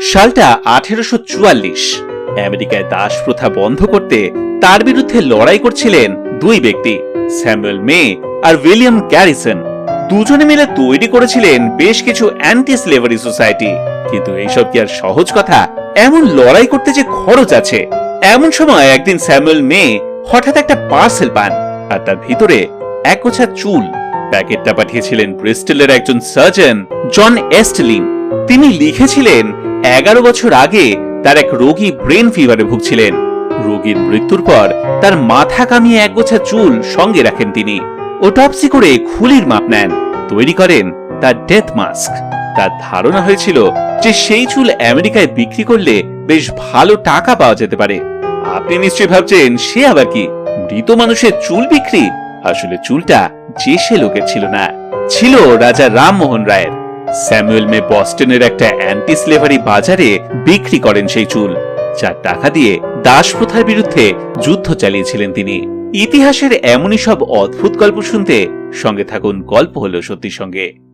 সালটা আঠেরোশো চুয়াল্লিশ। আমেরিকায় দাস প্রথা বন্ধ করতে তার বিরুদ্ধে লড়াই করছিলেন দুই ব্যক্তি, স্যামুয়েল মে আর উইলিয়াম ক্যারিসন। দুজনে মিলে তৈরি করেছিলেন বেশ কিছু অ্যান্টি স্লেভারি সোসাইটি কিন্তু এইসব কি আর সহজ কথা? এমন লড়াই করতে যে খরচ আছে। এমন সময় একদিন স্যামুয়েল মে হঠাৎ একটা পার্সেল পান আর তার ভিতরে এক গোছা চুল। প্যাকেটটা পাঠিয়েছিলেন ব্রিস্টেলের একজন সার্জন জন এস্টলিন। তিনি লিখেছিলেন এগারো বছর আগে তার এক রোগী ব্রেন ফিভারে ভুগছিলেন। রোগীর মৃত্যুর পর তার মাথা কামিয়ে এক গোছা চুল সঙ্গে রাখেন তিনি। ওটপসি করে খুলির মাপ নেন। তৈরি করেন তার ডেথ মাস্ক। তার ধারণা হয়েছিল যে সেই চুল আমেরিকায় বিক্রি করলে বেশ ভালো টাকা পাওয়া যেতে পারে। আপনি নিশ্চয়ই ভাবছেন, সে আবার কি? মৃত মানুষের চুল বিক্রি? আসলে চুলটা যে সে লোকের ছিল না। ছিল রাজা রামমোহন রায়ের। স্যামুয়েল মে বস্টনের একটা অ্যান্টি স্লেভারি বাজারে বিক্রি করেন সেই চুল, যার টাকা দিয়ে দাস প্রথার বিরুদ্ধে যুদ্ধ চালিয়েছিলেন তিনি। ইতিহাসের এমনই সব অদ্ভুত গল্প শুনতে সঙ্গে থাকুন গল্প হলো সত্যি সঙ্গে।